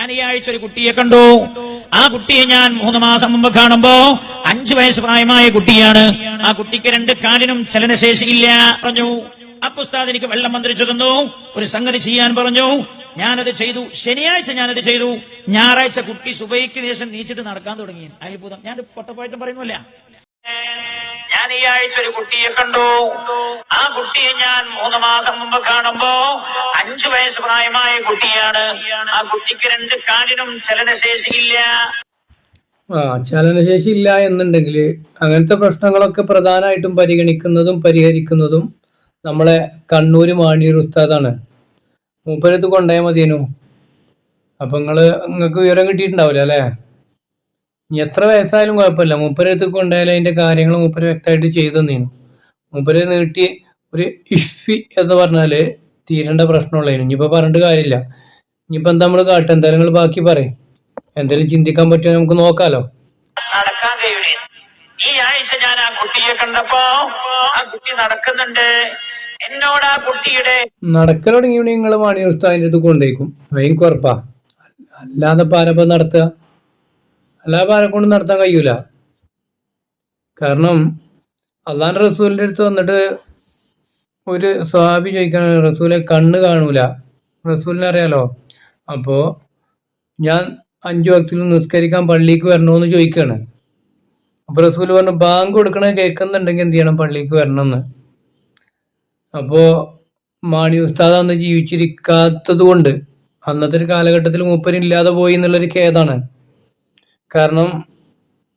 ഞാൻ ഈ ആഴ്ച ഒരു കുട്ടിയെ കണ്ടു. ആ കുട്ടിയെ ഞാൻ മൂന്ന് മാസം മുമ്പ് കാണുമ്പോ അഞ്ചു വയസ്സ് പ്രായമായ കുട്ടിയാണ്. ആ കുട്ടിക്ക് രണ്ട് കാലിനും ചലനശേഷിയില്ല പറഞ്ഞു. അപ്പൊ ഉസ്താദ് എനിക്ക് വെള്ളം മന്ത്രിച്ചു തന്നു. ഒരു സംഗതി ചെയ്യാൻ പറഞ്ഞു. ഞാനത് ചെയ്തു. ശനിയാഴ്ച ഞാനത് ചെയ്തു. ഞായറാഴ്ച കുട്ടി സുബൈക്ക് ശേഷം നീച്ചിട്ട് നടക്കാൻ തുടങ്ങി. അത്ഭുതം. ഞാൻ പൊട്ടപ്പാഴ്ച പറയുന്നില്ല ഞാൻ ഈ ആഴ്ച ഒരു കുട്ടിയെ കണ്ടു. ആ കുട്ടിയെ ഞാൻ മൂന്ന് മാസം മുമ്പ് കാണുമ്പോ അഞ്ചു വയസ്സ് പ്രായമായ കുട്ടിയാണ്. ആ കുട്ടിക്ക് രണ്ട് കാലിനും ചലനശേഷിയില്ല. ആ ചലനശേഷി ഇല്ല എന്നുണ്ടെങ്കിൽ അങ്ങനത്തെ പ്രശ്നങ്ങളൊക്കെ പ്രധാനമായിട്ടും പരിഗണിക്കുന്നതും പരിഹരിക്കുന്നതും നമ്മളെ കണ്ണൂര് മാണിയൂർ ഉസ്താദാണ്. മൂപ്പരത്ത് കൊണ്ടുപോയാൽ മതിയേനു. അപ്പൊ നിങ്ങൾ നിങ്ങൾക്ക് വിവരം കിട്ടിയിട്ടുണ്ടാവില്ല അല്ലേ? എത്ര വയസ്സായാലും കുഴപ്പമില്ല. മൂപ്പരത്ത് കൊണ്ടായാലും അതിന്റെ കാര്യങ്ങൾ മൂപ്പര് വ്യക്തമായിട്ട് ചെയ്തു തന്നീനു. മൂപ്പര് നീട്ടി ഒരു ഇഫി എന്ന് പറഞ്ഞാൽ തീരേണ്ട പ്രശ്നമുള്ളതിനു ഇനിയിപ്പോ പറഞ്ഞിട്ട് കാര്യമില്ല. ഇനിയിപ്പോ എന്താ നമ്മൾ കാട്ടും? എന്തായാലും നിങ്ങൾ ബാക്കി പറയും. എന്തെങ്കിലും ചിന്തിക്കാൻ പറ്റുമോ നമുക്ക് നോക്കാലോ. നടക്കാൻ കഴിയൂലേ? ഈ ആഴ്ച ഞാൻ ആ കുട്ടിയെ കണ്ടപ്പോ ആ കുട്ടി നടക്കുന്നുണ്ട്. എന്നോട് ആ കുട്ടിയുടെ നടക്കൽ തുടങ്ങിയ മണി ഉസ്താദിന്റെ അടുത്ത് കൊണ്ടേക്കും. അല്ലാതെ പാരപ്പം നടത്തുക? അല്ലാതെ ആരെ കൊണ്ട് നടത്താൻ കഴിയൂല. കാരണം അള്ളാൻ റസൂലിന്റെ അടുത്ത് വന്നിട്ട് ഒരു സ്വാബി ചോദിക്കാൻ റസൂലെ കണ്ണ് കാണൂല. റസൂലിനെ അറിയാലോ? അപ്പോ ഞാൻ അഞ്ചു വക്തിൽ നിസ്കരിക്കാൻ പള്ളിക്ക് വരണമെന്ന് ചോദിക്കാണ്. അപ്പോൾ റസൂൽ പറഞ്ഞു ബാങ്ക് കൊടുക്കണ കേൾക്കുന്നുണ്ടെങ്കിൽ എന്ത് ചെയ്യണം പള്ളിക്ക് വരണമെന്ന്? അപ്പോൾ മാണി ഉസ്താദ് അന്ന് ജീവിച്ചിരിക്കാത്തത് കൊണ്ട് അന്നത്തെ ഒരു കാലഘട്ടത്തിൽ മൂപ്പരില്ലാതെ പോയി എന്നുള്ളൊരു ഖേദാണ്. കാരണം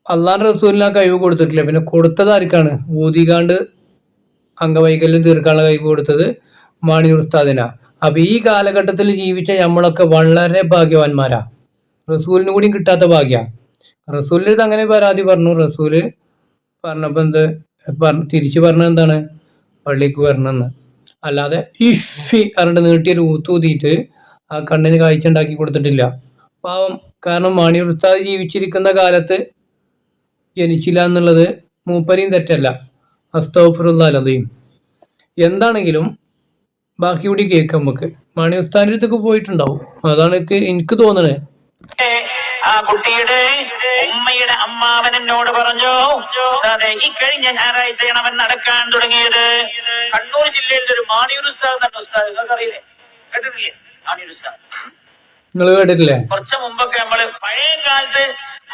അള്ളാൻ റസൂലിന് ആ കഴിവ് കൊടുത്തിട്ടില്ല. പിന്നെ കൊടുത്തത് ആർക്കാണ്? ഊതികാണ്ട് അംഗവൈകല്യം തീർക്കാനുള്ള കഴിവ് കൊടുത്തത് മാണി ഉസ്താദിനാ. അപ്പൊ ഈ കാലഘട്ടത്തിൽ ജീവിച്ച നമ്മളൊക്കെ വളരെ ഭാഗ്യവാന്മാരാ. റസൂലിന് കൂടി കിട്ടാത്ത ഭാഗ്യ. റസൂലിന് ഇത് അങ്ങനെ പരാതി പറഞ്ഞു. റസൂൽ പറഞ്ഞപ്പോ എന്ത്? പറഞ്ഞു തിരിച്ചു പറഞ്ഞത് എന്താണ്? പള്ളിക്ക് വരണമെന്ന് അല്ലാതെ ഇഷി പറഞ്ഞിട്ട് നീട്ടിയൊരു ഊത്തൂതിയിട്ട് ആ കണ്ണിന് കാഴ്ച ഉണ്ടാക്കി കൊടുത്തിട്ടില്ല. പാവം. കാരണം മാണി ഉസ്താദ് ജീവിച്ചിരിക്കുന്ന കാലത്ത് ജനിച്ചില്ല എന്നുള്ളത് മൂപ്പരിയും തെറ്റല്ല. അസ്തോഫറുല്ലാലതയും എന്താണെങ്കിലും ബാക്കി കൂടി കേൾക്കാം നമുക്ക്. മാണി ഉസ്താദിന്റെ അടുത്തൊക്കെ പോയിട്ടുണ്ടാവും. അതാണ് എനിക്ക് തോന്നണേ. ആ കുട്ടിയുടെ ഉമ്മയുടെ അമ്മാവൻ എന്നോട് പറഞ്ഞു അതെ ഈ കഴിഞ്ഞ ഞായറാഴ്ചയാണ് അവൻ നടക്കാൻ തുടങ്ങിയത്. കണ്ണൂർ ജില്ലയിലെ ഒരു മാണിയൂർ ഉസ്താദ്. നിങ്ങൾക്ക് അറിയില്ലേ കേട്ടിട്ടില്ലേ? മാണിയൂർ ഉസ്താദ് നിങ്ങൾ കേട്ടിട്ടില്ലേ? കുറച്ച് മുമ്പൊക്കെ നമ്മൾ പഴയ കാലത്ത്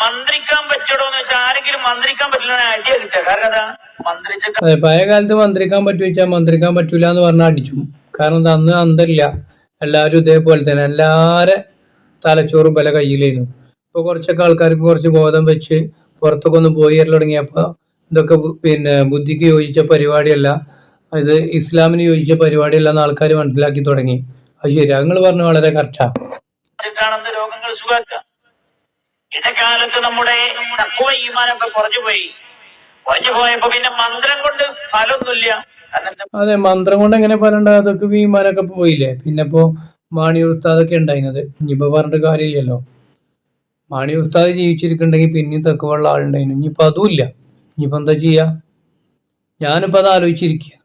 മന്ത്രിക്കാൻ പറ്റടോ എന്ന് വെച്ചാൽ ആരെങ്കിലും മന്ത്രിക്കാൻ പറ്റില്ല അടിയ കിട്ടുക. കാരണം മന്ത്രിച്ചിട്ട് അതെ പഴയ കാലത്ത് മന്ത്രിക്കാൻ പറ്റു വെച്ചാൽ മന്ത്രിക്കാൻ പറ്റൂല എന്ന് പറഞ്ഞാൽ അടിച്ചു. കാരണം അന്ന് അന്തല്ല. എല്ലാവരും ഇതേപോലെ തന്നെ. എല്ലാരെ തലച്ചോറും പല കയ്യിലേനു. ഇപ്പൊ കുറച്ചൊക്കെ ആൾക്കാർക്ക് കുറച്ച് ബോധം വെച്ച് പുറത്തൊക്കെ ഒന്ന് പോയി വരൽ തുടങ്ങിയപ്പോ ഇതൊക്കെ പിന്നെ ബുദ്ധിക്ക് യോജിച്ച പരിപാടിയല്ല. ഇത് ഇസ്ലാമിന് യോജിച്ച പരിപാടിയല്ല എന്ന് ആൾക്കാർ മനസ്സിലാക്കി തുടങ്ങി. അത് ശരി. നിങ്ങൾ പറഞ്ഞു വളരെ കറക്റ്റാ കാണുന്ന രോഗങ്ങൾ സുഖാക്കുക ഇടക്കാലത്ത് നമ്മുടെ തക്കുവ ഈമാനൊക്കെ കുറഞ്ഞു പോയി കുറഞ്ഞു പോയപ്പോ പിന്നെ മന്ത്രം കൊണ്ട് ഫലമൊന്നുമില്ല. അതെ മന്ത്രം കൊണ്ട് എങ്ങനെ ഫലം അതൊക്കെ വിമാനൊക്കെ പോയില്ലേ? പിന്നെ ഇപ്പോ മാണി ഉസ്താദൊക്കെ ഉണ്ടായിരുന്നത്. ഇനിയിപ്പോ പറഞ്ഞിട്ട് കാര്യമില്ലല്ലോ. മാണി ഉസ്താദ് ജീവിച്ചിരിക്കണ്ടെങ്കിൽ പിന്നെയും തക്കുവള്ള ആളുണ്ടായിരുന്നു. ഇനിയിപ്പോ അതുമില്ല ഇനിയിപ്പോ എന്താ ചെയ്യാ? ഞാനിപ്പോ അത് ആലോചിച്ചിരിക്കുക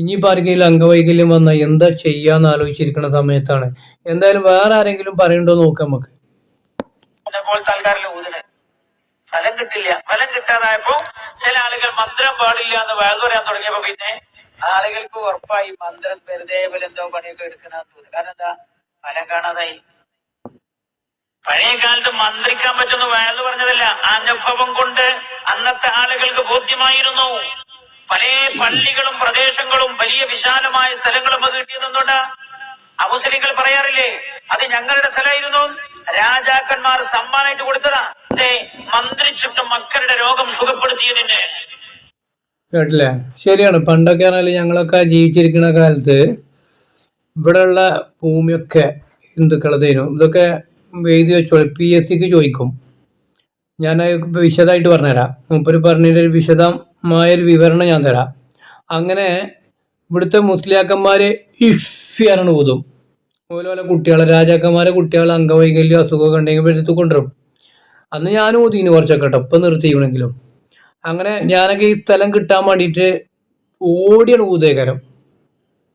ഇനിയിപ്പോ ആർക്കെങ്കിലും അംഗവൈകല്യം വന്ന എന്താ ചെയ്യാന്ന് ആലോചിച്ചിരിക്കുന്ന സമയത്താണ്. എന്തായാലും വേറെ ആരെങ്കിലും പറയണ്ടോ നോക്കാം നമുക്ക്. ഫലം കിട്ടില്ല. ഫലം കിട്ടാതായപ്പോ ചില ആളുകൾ മന്ത്രം പാടില്ല എന്ന് വേഗം പറയാൻ തുടങ്ങിയപ്പോ പിന്നെ ആളുകൾക്ക് ഉറപ്പായി മന്ത്രം വെറുതെ എന്തോ പണിയൊക്കെ എടുക്കണമെന്ന് തോന്നി കാരണം എന്താ? ഫലം കാണാതായി. പഴയ കാലത്ത് മന്ത്രിക്കാൻ പറ്റുന്ന വേദ പറഞ്ഞതല്ല. അനുഭവം കൊണ്ട് അന്നത്തെ ആളുകൾക്ക് ബോധ്യമായിരുന്നു. പല പള്ളികളും പ്രദേശങ്ങളും വലിയ വിശാലമായ സ്ഥലങ്ങളും കിട്ടിയതെന്തുകൊണ്ടാ അമുസ്ലിങ്ങൾ പറയാറില്ലേ അത് ഞങ്ങളുടെ സ്ഥലമായിരുന്നു. രാജാക്കന്മാർ സമ്മാനമായിട്ട് കൊടുത്തതാ. മന്ത്രി മന്ത്രിച്ചിട്ട് മക്കളുടെ രോഗം സുഖപ്പെടുത്തിയതിന്. കേട്ടില്ലേ? ശരിയാണ്. പണ്ടൊക്കെ ആണെങ്കിൽ ഞങ്ങളൊക്കെ ജീവിച്ചിരിക്കുന്ന കാലത്ത് ഇവിടെയുള്ള ഭൂമിയൊക്കെ ഹിന്ദുക്കളതേനു ഇതൊക്കെ എഴുതി വെച്ചോളൂ പി എസ് സിക്ക് ചോദിക്കും. ഞാൻ വിശദമായിട്ട് പറഞ്ഞുതരാം. മൂപ്പര് പറഞ്ഞതിന്റെ ഒരു വിശദമായ ഒരു വിവരണം ഞാൻ തരാം. അങ്ങനെ ഇവിടുത്തെ മുസ്ലിയാക്കന്മാര് ഇഫ്യാണ് ഊതും. ഓരോലെ കുട്ടികളെ രാജാക്കന്മാരെ കുട്ടികളെ അംഗവൈകല്യം അസുഖമൊക്കെ ഉണ്ടെങ്കിൽ എടുത്ത് കൊണ്ടുവരും. അന്ന് ഞാൻ ഊതിന് കുറച്ചൊക്കെ കേട്ടോ ഇപ്പം അങ്ങനെ ഞാനൊക്കെ ഈ സ്ഥലം കിട്ടാൻ വേണ്ടിയിട്ട് ഓടിയാണ് ഊതേക്കരം.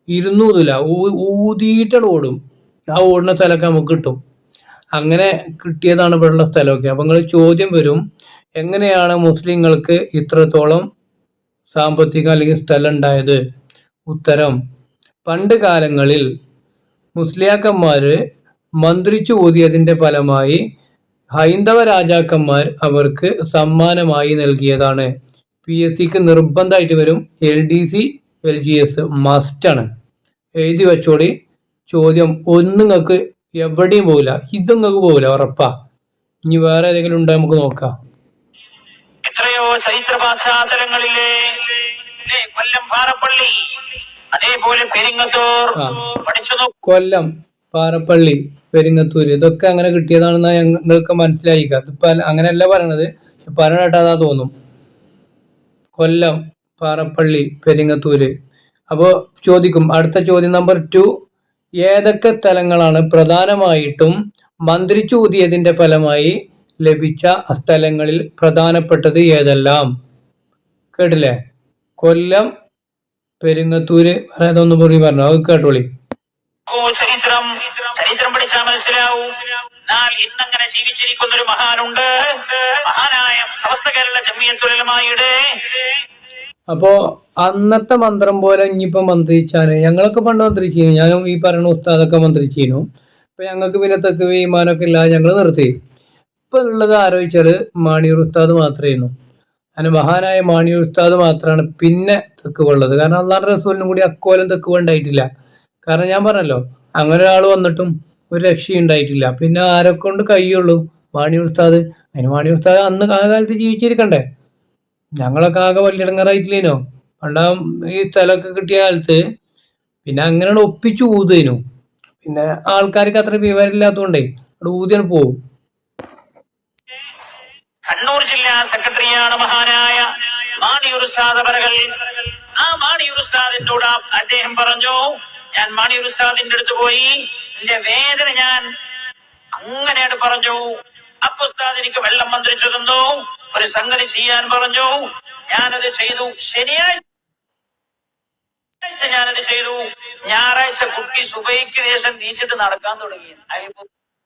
ഇരുന്നൂതില്ല ഊതിയിട്ടാണ് ഓടും. ആ ഓടുന്ന സ്ഥലമൊക്കെ നമുക്ക് കിട്ടും. അങ്ങനെ കിട്ടിയതാണ് ഇവിടെയുള്ള സ്ഥലമൊക്കെ. അപ്പൊ നിങ്ങൾ ചോദ്യം വരും എങ്ങനെയാണ് മുസ്ലിങ്ങൾക്ക് ഇത്രത്തോളം സാമ്പത്തിക അല്ലെങ്കിൽ സ്ഥലം ഉണ്ടായത്? ഉത്തരം പണ്ട് കാലങ്ങളിൽ മുസ്ലിയാക്കന്മാര് മന്ത്രിച്ചു ഊതിയതിന്റെ ഫലമായി ഹൈന്ദവ രാജാക്കന്മാർ അവർക്ക് സമ്മാനമായി നൽകിയതാണ്. പി എസ് സിക്ക് നിർബന്ധമായിട്ട് വരും L D C L G S മസ്റ്റാണ് എഴുതി വെച്ചോളി. ചോദ്യം ഒന്നും നിങ്ങൾക്ക് എവിടെയും പോകില്ല ഇതുങ്ങൾക്ക് പോകില്ല ഉറപ്പാ. ഇനി വേറെ ഏതെങ്കിലും ഉണ്ടോ നമുക്ക് നോക്കാം. ചരിത്ര പശ്ചാത്തലങ്ങളിലെ കൊല്ലം പാറപ്പള്ളി അതേപോലെ പെരിങ്ങത്തൂർ. പഠിച്ചു കൊല്ലം പാറപ്പള്ളി പെരിങ്ങത്തൂര് ഇതൊക്കെ അങ്ങനെ കിട്ടിയതാണെന്ന് ഞങ്ങൾക്ക് മനസ്സിലായി അല്ല- അങ്ങനെയല്ല പറയണത്. പറയണ തോന്നും. കൊല്ലം പാറപ്പള്ളി പെരിങ്ങത്തൂര് അപ്പോൾ ചോദിക്കും അടുത്ത ചോദ്യം നമ്പർ ടു ഏതൊക്കെ സ്ഥലങ്ങളാണ് പ്രധാനമായിട്ടും മന്ത്രിച്ചൂതിയതിന്റെ ഫലമായി ലഭിച്ച സ്ഥലങ്ങളിൽ പ്രധാനപ്പെട്ടത് ഏതെല്ലാം? കേട്ടില്ലേ? കൊല്ലം പെരുങ്ങത്തൂര് അതൊന്നും പറഞ്ഞു പറഞ്ഞു. അത് കേട്ടോളി. ചരിത്രം. ചരിത്രം പഠിച്ചാൽ മനസ്സിലാവും. എന്നാൽ ഇന്നങ്ങനെ ജീവിച്ചിരിക്കുന്ന ഒരു മഹാനുണ്ട്. മഹാനായ സമസ്ത കേരള ജമിയത്തുലമായുടെ അപ്പോ അന്നത്തെ മന്ത്രം പോലെ ഇനിയിപ്പോ മന്ത്രിച്ചാൽ ഞങ്ങളൊക്കെ പണ്ട് മന്ത്രിച്ചിരുന്നു. ഞാൻ ഈ പറയുന്ന ഉസ്താദൊക്കെ മന്ത്രിച്ചിരുന്നു. അപ്പൊ ഞങ്ങൾക്ക് പിന്നെ തെക്ക് വിമാനമൊക്കെ ഇല്ല ഞങ്ങൾ നിർത്തി. ഇപ്പൊ ഉള്ളത് ആലോചിച്ചാൽ മാണിയൂർ ഉസ്താദ് മാത്രമായിരുന്നു അങ്ങനെ മഹാനായ മാണിയൂർ ഉസ്താദ് മാത്രമാണ് പിന്നെ തെക്ക് ഉള്ളത് കാരണം അള്ളാഹ് റസൂലിനും കൂടി അക്കോലം തെക്ക് ഉണ്ടായിട്ടില്ല കാരണം ഞാൻ പറഞ്ഞല്ലോ അങ്ങനെ ഒരാൾ വന്നിട്ടും ഒരു രക്ഷയും ഉണ്ടായിട്ടില്ല. പിന്നെ ആരെ കൊണ്ട് കഴിയുള്ളൂ മാണിയൂർ ഉസ്താദ്? അതിന് മാണിയൂർ ഉസ്താദ് അന്ന് ആ കാലത്ത് ജീവിച്ചിരിക്കണ്ടേ? ഞങ്ങളൊക്കെ ആകെ വലിയടങ്ങറായിട്ടില്ലേനോ പണ്ടാ ഈ സ്ഥലമൊക്കെ കിട്ടിയ കാലത്ത് പിന്നെ അങ്ങനെയാണ് ഒപ്പിച്ചു ഊതേനു. പിന്നെ ആൾക്കാർക്ക് അത്ര വിവരമില്ലാത്തതുകൊണ്ടേ അവിടെ ഊതിയാണ് പോവും. കണ്ണൂർ ജില്ലാ സെക്രട്ടറിയാണ് മഹാനായ മാണിയൂർ ഉസ്താദ് അവരകൾ. ആ മാണിയൂർ ഉസ്താദിനോട് അദ്ദേഹം പറഞ്ഞു ഞാൻ മാണിയൂർ ഉസ്താദിന്റെ അടുത്ത് പോയി എന്റെ വേദന ഞാൻ അങ്ങനെയാണ് പറഞ്ഞു. അപ്പുസ്താദ് എനിക്ക് വെള്ളം മന്ത്രിച്ചു തന്നു. ഒരു സംഗതി ചെയ്യാൻ പറഞ്ഞു. ഞാനത് ചെയ്തു. ശനിയാഴ്ച ഞാനത് ചെയ്തു. ഞായറാഴ്ച കുട്ടി സുബൈക്ക് ശേഷം നീച്ചിട്ട് നടക്കാൻ തുടങ്ങി.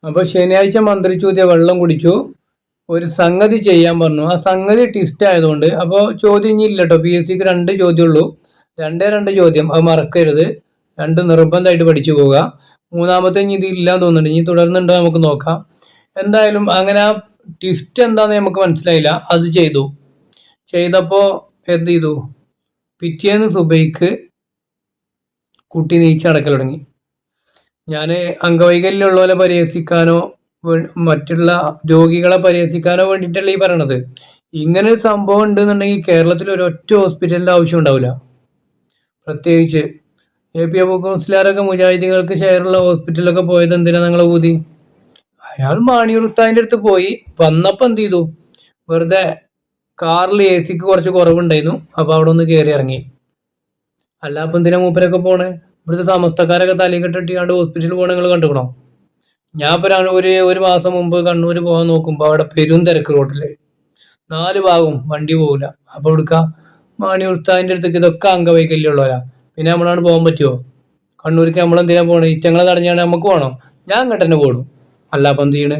അപ്പൊ ശനിയാഴ്ച മന്ത്രിച്ചു വെള്ളം കുടിച്ചു. ഒരു സംഗതി ചെയ്യാൻ പറഞ്ഞു. ആ സംഗതി ട്വിസ്റ്റ് ആയതുകൊണ്ട് അപ്പോൾ ചോദ്യം ഇനി ഇല്ല കേട്ടോ പി എസ് സിക്ക് രണ്ട് ചോദ്യമുള്ളൂ. രണ്ടേ രണ്ട് ചോദ്യം. അത് മറക്കരുത്. രണ്ട് നിർബന്ധമായിട്ട് പഠിച്ചു പോവുക. മൂന്നാമത്തെ ഇനി ഇത് ഇല്ലാന്ന് തോന്നുന്നുണ്ട്. ഇനി തുടർന്നുണ്ടോ നമുക്ക് നോക്കാം. എന്തായാലും അങ്ങനെ ആ ട്വിസ്റ്റ് എന്താന്ന് നമുക്ക് മനസ്സിലായില്ല. അത് ചെയ്തു. ചെയ്തപ്പോൾ എന്ത് ചെയ്തു? പിറ്റേന്ന് സുബൈക്ക് കുട്ടി നീച്ചടക്കൽ തുടങ്ങി. ഞാൻ അംഗവൈകല്യമുള്ളവരെ പരിഹസിക്കാനോ മറ്റുള്ള രോഗികളെ പരിഹസിക്കാനോ വേണ്ടിയിട്ടല്ല ഈ പറയണത്? ഇങ്ങനെ ഒരു സംഭവം ഉണ്ടെന്നുണ്ടെങ്കിൽ കേരളത്തിൽ ഒരു ഒറ്റ ഹോസ്പിറ്റലിന്റെ ആവശ്യം ഉണ്ടാവില്ല. പ്രത്യേകിച്ച് എ പി അബൂക്ക് കൗൺസിലാരൊക്കെ മുജാഹിദികൾക്ക് ഷെയറുള്ള ഹോസ്പിറ്റലൊക്കെ പോയത് എന്തിനാ നിങ്ങളെ ഊതി അയാൾ മാണിയുറുത്താന്റെ അടുത്ത് പോയി. വന്നപ്പോൾ എന്ത് ചെയ്തു? വെറുതെ കാറിൽ എ സിക്ക് കുറച്ച് കുറവുണ്ടായിരുന്നു. അപ്പോൾ അവിടെ ഒന്ന് കയറി ഇറങ്ങി. അല്ല അപ്പം എന്തിനാ മൂപ്പരൊക്കെ പോണേ? ഇവിടുത്തെ സമസ്തക്കാരൊക്കെ തലയും കെട്ടിട്ടാണ്ട് ഹോസ്പിറ്റലിൽ പോകണ നിങ്ങൾ കണ്ടുക്കണോ? ഞാൻ ഇപ്പൊ ഒരു ഒരു മാസം മുമ്പ് കണ്ണൂർ പോകാൻ നോക്കുമ്പോൾ അവിടെ പെരും തിരക്ക് റോഡിൽ നാല് ഭാഗവും വണ്ടി പോകില്ല അപ്പൊ എടുക്ക മാണി ഉസ്താദിന്റെ അടുത്തേക്ക് ഇതൊക്കെ അംഗവൈകല്യമുള്ളവരാ പിന്നെ നമ്മളാണ് പോകാൻ പറ്റുമോ കണ്ണൂർക്ക് നമ്മളെന്തിനാ പോണേ? ഇറ്റങ്ങളെ തടഞ്ഞാണ് നമുക്ക് പോകണം ഞാൻ അങ്ങോട്ട് തന്നെ പോടും. അല്ല അപ്പം എന്ത് ചെയ്യണ്?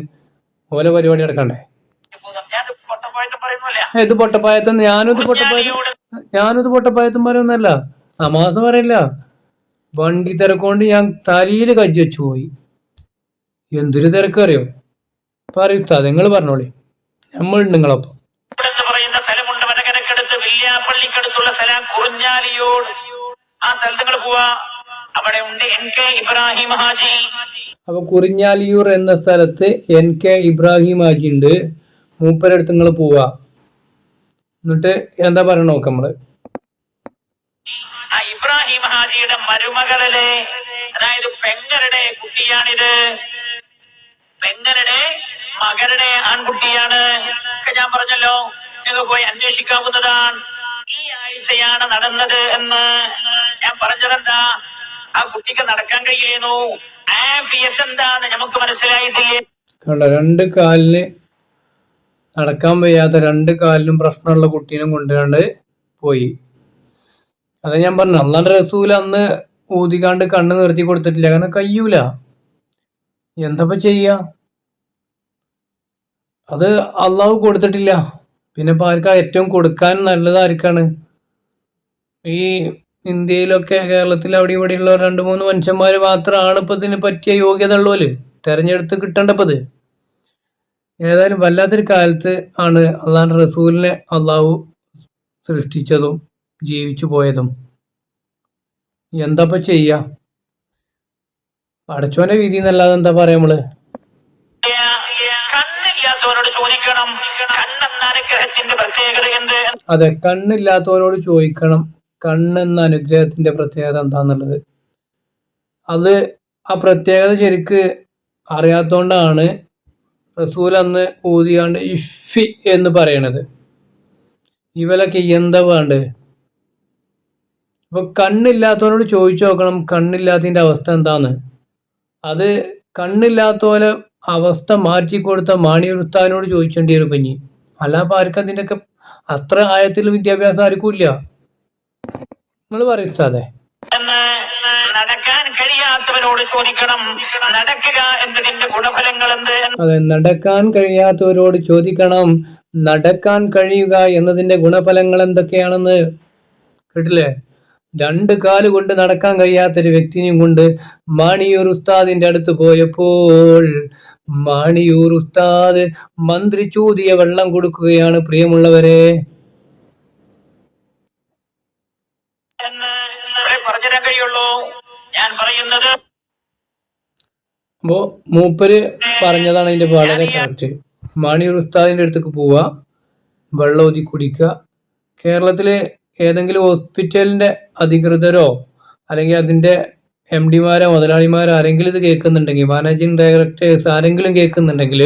ഓരോ പരിപാടി നടക്കണ്ടേ? ഇത് പൊട്ടപ്പായത്തും ഞാനും ഇത് പൊട്ടപ്പായത്തും ഞാനും ഇത് പൊട്ടപ്പായത്തും പറയുന്നല്ല തമാസ പറയില്ല. വണ്ടി തിരക്കൊണ്ട് ഞാൻ തലയിൽ കജ്ജി വെച്ചു പോയി. എന്തൊരു തിരക്കറിയോ? പറയൂത്താ നിങ്ങൾ പറഞ്ഞോളി. നമ്മളുണ്ട് നിങ്ങളൊപ്പം. പറയുന്ന സ്ഥലമുണ്ട്. വടകരക്കടുത്ത് വെല്ലിയാപ്പള്ളിക്കടുത്തുള്ള സ്ഥലം കുറിഞ്ഞാലിയോട്. ആ സ്ഥലത്ത് നിങ്ങൾ പോവാ. അവിടെ ഉണ്ട് എൻ കെ ഇബ്രാഹിം ഹാജി. അപ്പൊ കുറിഞ്ഞാലിയൂർ എന്ന സ്ഥലത്ത് എൻ കെ ഇബ്രാഹിം ഹാജി ഉണ്ട്. മൂപ്പരടുത്ത് നിങ്ങൾ പോവാ. എന്നിട്ട് എന്താ പറയണ നോക്ക നമ്മൾ. ഇബ്രാഹിം ഹാജിയുടെ മരുമകളിലെ അതായത് പെങ്ങരുടെ കുട്ടിയാണിത്. പെങ്ങരുടെ മകരുടെ ആൺകുട്ടിയാണ്. ഞാൻ പറഞ്ഞല്ലോ നിങ്ങൾ പോയി അന്വേഷിക്കാവുന്നതാണ്. ഈ ആഴ്ചയാണ് നടന്നത് എന്ന് ഞാൻ പറഞ്ഞതെന്താ? ആ കുട്ടിക്ക് നടക്കാൻ കഴിയുന്നു. ആഫിയത്ത് എന്താന്ന് നമുക്ക് മനസ്സിലായിട്ടില്ലേ? കണ്ട രണ്ട് കാലിന് നടക്കാൻ വയ്യാത്ത രണ്ട് കാലിനും പ്രശ്നമുള്ള കുട്ടീനും കൊണ്ടുകൊണ്ട് പോയി. അത് ഞാൻ പറഞ്ഞു അന്നാണ്ട് റസൂൽ അന്ന് ഊതികാണ്ട് കണ്ണ് നിർത്തി കൊടുത്തിട്ടില്ല കാരണം കഴിയൂല എന്തപ്പ ചെയ്യാ? അത് അള്ളാഹു കൊടുത്തിട്ടില്ല. പിന്നെ ഇപ്പൊ ആർക്കാ ഏറ്റവും കൊടുക്കാൻ നല്ലത് ആർക്കാണ് ഈ ഇന്ത്യയിലൊക്കെ കേരളത്തിൽ അവിടെ ഇവിടെയുള്ള രണ്ട് മൂന്ന് മനുഷ്യന്മാർ മാത്രമാണ് ഇപ്പൊ ഇതിന് പറ്റിയ യോഗ്യത ഉള്ളവര് തെരഞ്ഞെടുത്ത് കിട്ടേണ്ടപ്പത് ഏതായാലും വല്ലാത്തൊരു കാലത്ത് ആണ് അള്ളാഹ് റസൂലിനെ അള്ളാഹു സൃഷ്ടിച്ചതും ജീവിച്ചു പോയതും. എന്താപ്പ ചെയ്യാ? അടച്ചോന്റെ വിധി എന്നല്ലാതെ എന്താ പറയാ നമ്മൾ? ചോദിക്കണം. കണ്ണെന്ന അനുഗ്രഹത്തിന്റെ പ്രത്യേകത എന്ത്? അതെ കണ്ണില്ലാത്തവരോട് ചോദിക്കണം. കണ്ണെന്ന അനുഗ്രഹത്തിന്റെ പ്രത്യേകത എന്താന്നുള്ളത്. അത് ആ പ്രത്യേകത ശരിക്ക് അറിയാത്തോണ്ടാണ് റസൂൽ അന്ന് ഊതിയാണ്ട് ഇഫി എന്ന് പറയണത്. ഇവലൊക്കെ എന്താ വേണ്ടത്? അപ്പൊ കണ്ണില്ലാത്തവനോട് ചോദിച്ചു നോക്കണം കണ്ണില്ലാത്തതിന്റെ അവസ്ഥ എന്താന്ന്. അത് കണ്ണില്ലാത്ത പോലെ അവസ്ഥ മാറ്റി കൊടുത്ത മാണി മാണിയുറുത്താനോട് ചോദിച്ചേണ്ടി വരും കുഞ്ഞി. അല്ലാപ്പ ആർക്കും അതിന്റെ ഒക്കെ അത്ര ആയത്തിൽ വിദ്യാഭ്യാസം ആർക്കും ഇല്ല. നിങ്ങൾ പറയും എന്ന് നടക്കാൻ കഴിയാത്തവരോട് ചോദിക്കണം നടക്കുക എന്നതിന്റെ ഗുണഫലങ്ങൾ എന്ത് അതെ നടക്കാൻ കഴിയാത്തവരോട് ചോദിക്കണം നടക്കാൻ കഴിയുക എന്നതിന്റെ ഗുണഫലങ്ങൾ എന്തൊക്കെയാണെന്ന് കേട്ടില്ലേ? രണ്ട് കാൽ കൊണ്ട് നടക്കാൻ കഴിയാത്തൊരു വ്യക്തിനെയും കൊണ്ട് മാണിയൂർ ഉസ്താദിന്റെ അടുത്ത് പോയപ്പോൾ മാണിയൂർ ഉസ്താദ് മന്ത്രി ചൂതിയ വെള്ളം കൊടുക്കുകയാണ്. പ്രിയമുള്ളവരെ. എന്ന് ഇവിടെ പറഞ്ഞുതരാൻ കഴിയുള്ളൂ. ഞാൻ പറയുന്നത് അപ്പോ മൂപ്പര് പറഞ്ഞതാണ് അതിന്റെ വളരെ കറക്റ്റ് മാണിയൂർ ഉസ്താദിന്റെ അടുത്തേക്ക് പോവുക വെള്ളം ഒതി കുടിക്കുക. കേരളത്തിലെ ഏതെങ്കിലും ഹോസ്പിറ്റലിന്റെ അധികൃതരോ അല്ലെങ്കിൽ അതിന്റെ എം ഡിമാരോ മുതലാളിമാരോ ആരെങ്കിലും ഇത് കേൾക്കുന്നുണ്ടെങ്കിൽ മാനേജിങ് ഡയറക്ടേഴ്സ് ആരെങ്കിലും കേൾക്കുന്നുണ്ടെങ്കിൽ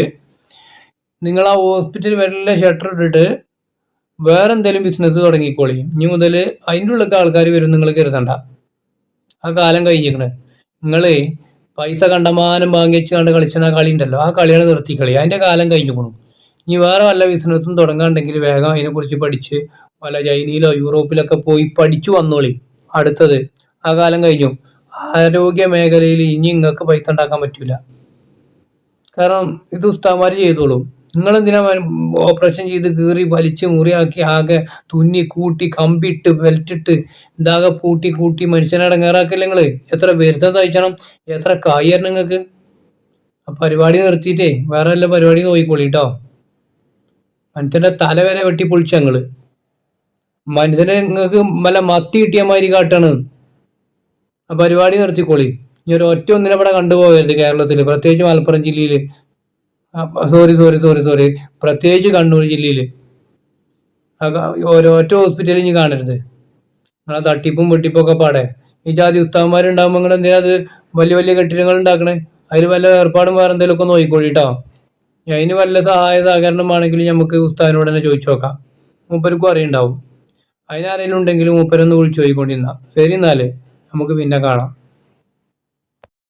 നിങ്ങൾ ആ ഹോസ്പിറ്റൽ വല്ല ഷട്ടർ ഇട്ടിട്ട് വേറെ എന്തെങ്കിലും ബിസിനസ് തുടങ്ങിക്കോളി. ഇനി മുതൽ അതിന്റെ ഉള്ളിലൊക്കെ ആൾക്കാർ വരും നിങ്ങൾ കരുതണ്ട. ആ കാലം കഴിഞ്ഞിരിക്കണ്. നിങ്ങൾ പൈസ കണ്ടമാനം വാങ്ങി വെച്ച് കണ്ട് കളിച്ചണ ആ കളി ഉണ്ടല്ലോ ആ കളിയാണ് നിർത്തി കളി അതിന്റെ കാലം കഴിഞ്ഞു പോകണം ഇനി വേറെ വല്ല ബിസിനസ്സും തുടങ്ങാണ്ടെങ്കിൽ വേഗം അതിനെക്കുറിച്ച് പഠിച്ച് വല്ല ചൈനയിലോ യൂറോപ്പിലൊക്കെ പോയി പഠിച്ചു വന്നോളി. അടുത്തത് ആ കാലം കഴിഞ്ഞു. ആരോഗ്യ മേഖലയിൽ ഇനി നിങ്ങൾക്ക് പൈസ ഉണ്ടാക്കാൻ പറ്റൂല. കാരണം ഇത് ഉസ്താമാർ ചെയ്തോളൂ. നിങ്ങൾ എന്തിനാ ഓപ്പറേഷൻ ചെയ്ത് കീറി വലിച്ച് മുറിയാക്കി ആകെ തുന്നി കൂട്ടി കമ്പിട്ട് വെൽറ്റിട്ട് ഇതാകെ പൂട്ടി കൂട്ടി മനുഷ്യനെ നിങ്ങൾ നിങ്ങൾ? എത്ര വരുത്തം തയ്ച്ചണം എത്ര കായരണം നിങ്ങൾക്ക് ആ പരിപാടി നിർത്തിയിട്ടേ വേറെ വല്ല പരിപാടി നോക്കിക്കോളി കേട്ടോ മനുഷ്യന്റെ തല വരെ വെട്ടി പൊളിച്ച ഞങ്ങൾ. മനുഷ്യനെ നിങ്ങൾക്ക് വല്ല മത്തി കിട്ടിയ മാതിരി കാട്ടാണ്. ആ പരിപാടി നിർത്തിക്കോളി. ഇനി ഒരു ഒറ്റ ഒന്നിനെ ഇവിടെ കണ്ടുപോകരുത് കേരളത്തിൽ പ്രത്യേകിച്ച് മലപ്പുറം ജില്ലയിൽ സോറി സോറി സോറി സോറി പ്രത്യേകിച്ച് കണ്ണൂർ ജില്ലയിൽ ഒരൊറ്റ ഹോസ്പിറ്റലിൽ ഇനി കാണരുത്. നിങ്ങളെ തട്ടിപ്പും വെട്ടിപ്പും ഒക്കെ പാടെ. ഈ ജാതി ഉത്താവന്മാരുണ്ടാകുമ്പോൾ നിങ്ങൾ എന്തിനാ അത് വലിയ വലിയ കെട്ടിടങ്ങൾ ഉണ്ടാക്കണേ? അതിൽ വല്ല ഏർപ്പാടും വേറെ എന്തെങ്കിലുമൊക്കെ നോക്കിക്കോളിട്ടോ അതിന് വല്ല സഹായ സഹകരണമാണെങ്കിലും നമുക്ക് ഉസ്താദിനോട് തന്നെ ചോദിച്ചു നോക്കാം. മൂപ്പർക്കും അറിയുണ്ടാവും. അതിനാരെങ്കിലും ഉണ്ടെങ്കിൽ മൂപ്പരൊന്ന് വിളിച്ചു ചോദിക്കൊണ്ടിരുന്ന. ശരി എന്നാൽ നമുക്ക് പിന്നെ കാണാം.